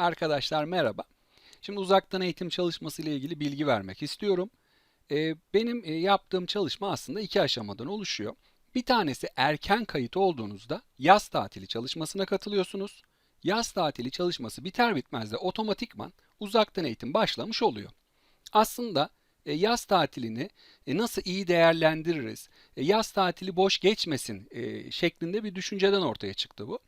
Arkadaşlar merhaba. Şimdi uzaktan eğitim çalışması ile ilgili bilgi vermek istiyorum. Ee, benim e, yaptığım çalışma aslında iki aşamadan oluşuyor. Bir tanesi erken kayıt olduğunuzda yaz tatili çalışmasına katılıyorsunuz. Yaz tatili çalışması biter bitmez de otomatikman uzaktan eğitim başlamış oluyor. Aslında e, yaz tatilini e, nasıl iyi değerlendiririz, e, yaz tatili boş geçmesin e, şeklinde bir düşünceden ortaya çıktı bu.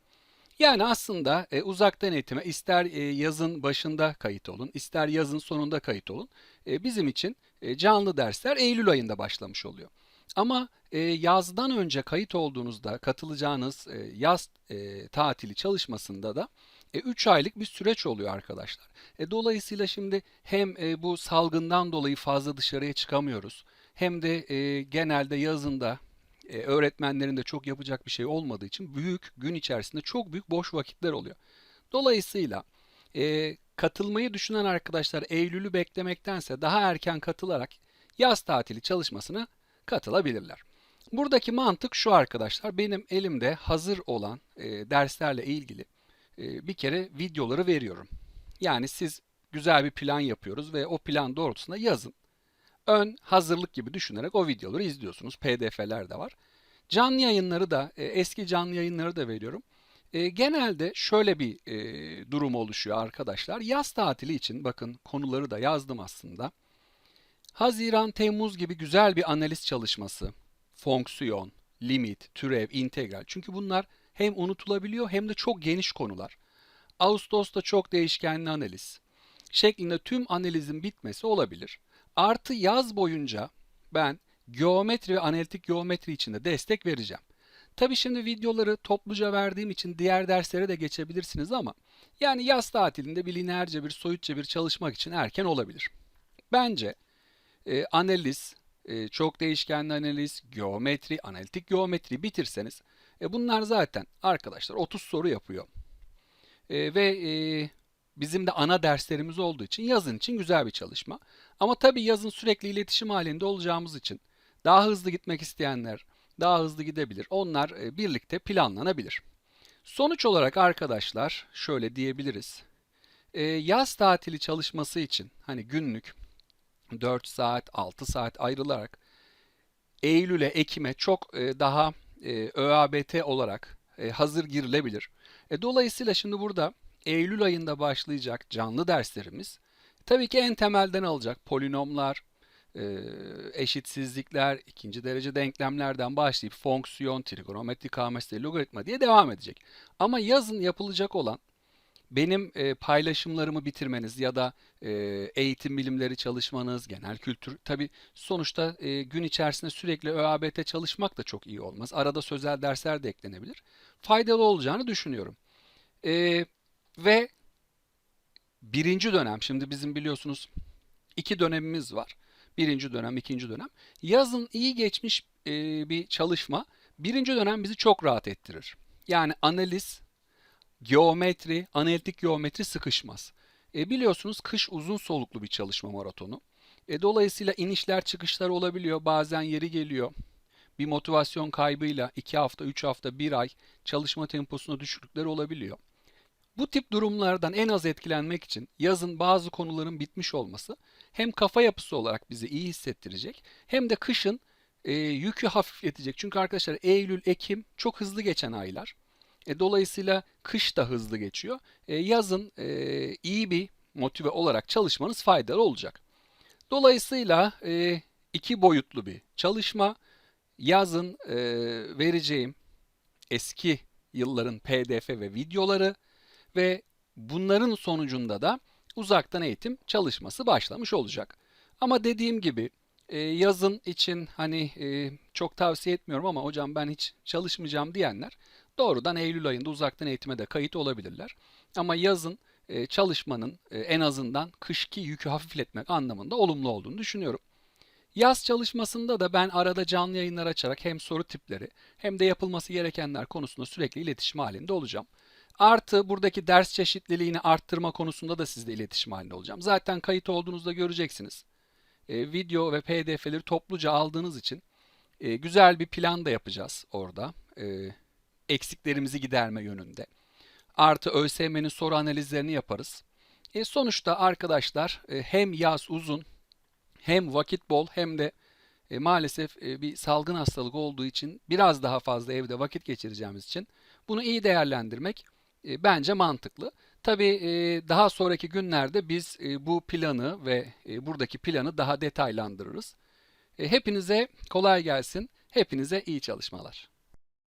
Yani aslında e, uzaktan eğitime ister e, yazın başında kayıt olun, ister yazın sonunda kayıt olun. E, bizim için e, canlı dersler Eylül ayında başlamış oluyor. Ama e, yazdan önce kayıt olduğunuzda katılacağınız e, yaz e, tatili çalışmasında da e, 3 aylık bir süreç oluyor arkadaşlar. E, dolayısıyla şimdi hem e, bu salgından dolayı fazla dışarıya çıkamıyoruz. Hem de e, genelde yazında e, öğretmenlerin de çok yapacak bir şey olmadığı için büyük gün içerisinde çok büyük boş vakitler oluyor. Dolayısıyla e, katılmayı düşünen arkadaşlar Eylül'ü beklemektense daha erken katılarak yaz tatili çalışmasına katılabilirler. Buradaki mantık şu arkadaşlar. Benim elimde hazır olan e, derslerle ilgili e, bir kere videoları veriyorum. Yani siz güzel bir plan yapıyoruz ve o plan doğrultusunda yazın. Ön hazırlık gibi düşünerek o videoları izliyorsunuz. PDF'ler de var. Canlı yayınları da, e, eski canlı yayınları da veriyorum. E, genelde şöyle bir e, durum oluşuyor arkadaşlar. Yaz tatili için bakın konuları da yazdım aslında. Haziran, Temmuz gibi güzel bir analiz çalışması, fonksiyon, limit, türev, integral. Çünkü bunlar hem unutulabiliyor hem de çok geniş konular. Ağustos'ta çok değişkenli analiz şeklinde tüm analizin bitmesi olabilir. Artı yaz boyunca ben geometri ve analitik geometri için de destek vereceğim. Tabii şimdi videoları topluca verdiğim için diğer derslere de geçebilirsiniz ama yani yaz tatilinde bir lineerce bir soyutça bir çalışmak için erken olabilir. Bence e, analiz, e, çok değişkenli analiz, geometri, analitik geometri bitirseniz e, bunlar zaten arkadaşlar 30 soru yapıyor. E, ve e, bizim de ana derslerimiz olduğu için yazın için güzel bir çalışma. Ama tabii yazın sürekli iletişim halinde olacağımız için daha hızlı gitmek isteyenler daha hızlı gidebilir. Onlar e, birlikte planlanabilir. Sonuç olarak arkadaşlar şöyle diyebiliriz. E, yaz tatili çalışması için hani günlük 4 saat, 6 saat ayrılarak Eylül'e, Ekim'e çok e, daha ÖABT olarak hazır girilebilir. Dolayısıyla şimdi burada Eylül ayında başlayacak canlı derslerimiz tabii ki en temelden alacak polinomlar, e, eşitsizlikler, ikinci derece denklemlerden başlayıp fonksiyon, trigonometri, kametri, logaritma diye devam edecek. Ama yazın yapılacak olan benim e, paylaşımlarımı bitirmeniz ya da e, eğitim bilimleri çalışmanız, genel kültür tabii sonuçta e, gün içerisinde sürekli ÖABT çalışmak da çok iyi olmaz. Arada sözel dersler de eklenebilir. Faydalı olacağını düşünüyorum. E, ve birinci dönem, şimdi bizim biliyorsunuz iki dönemimiz var. Birinci dönem, ikinci dönem. Yazın iyi geçmiş e, bir çalışma birinci dönem bizi çok rahat ettirir. Yani analiz, geometri, analitik geometri sıkışmaz. E, biliyorsunuz kış uzun soluklu bir çalışma maratonu. E, dolayısıyla inişler çıkışlar olabiliyor. Bazen yeri geliyor. Bir motivasyon kaybıyla 2 hafta, 3 hafta, 1 ay çalışma temposuna düşüklükler olabiliyor. Bu tip durumlardan en az etkilenmek için yazın bazı konuların bitmiş olması hem kafa yapısı olarak bizi iyi hissettirecek hem de kışın e, yükü hafifletecek. Çünkü arkadaşlar Eylül, Ekim çok hızlı geçen aylar. E, dolayısıyla kış da hızlı geçiyor. E, yazın e, iyi bir motive olarak çalışmanız faydalı olacak. Dolayısıyla e, iki boyutlu bir çalışma. Yazın e, vereceğim eski yılların PDF ve videoları ve bunların sonucunda da uzaktan eğitim çalışması başlamış olacak. Ama dediğim gibi e, yazın için hani e, çok tavsiye etmiyorum ama hocam ben hiç çalışmayacağım diyenler doğrudan Eylül ayında uzaktan eğitime de kayıt olabilirler. Ama yazın e, çalışmanın en azından kışki yükü hafifletmek anlamında olumlu olduğunu düşünüyorum. Yaz çalışmasında da ben arada canlı yayınlar açarak hem soru tipleri hem de yapılması gerekenler konusunda sürekli iletişim halinde olacağım. Artı buradaki ders çeşitliliğini arttırma konusunda da sizle iletişim halinde olacağım. Zaten kayıt olduğunuzda göreceksiniz. E, video ve pdf'leri topluca aldığınız için e, güzel bir plan da yapacağız orada. E, eksiklerimizi giderme yönünde. Artı ÖSYM'nin soru analizlerini yaparız. E, sonuçta arkadaşlar e, hem yaz uzun hem vakit bol hem de e, maalesef e, bir salgın hastalık olduğu için biraz daha fazla evde vakit geçireceğimiz için bunu iyi değerlendirmek e, bence mantıklı. Tabii e, daha sonraki günlerde biz e, bu planı ve e, buradaki planı daha detaylandırırız. E, hepinize kolay gelsin. Hepinize iyi çalışmalar.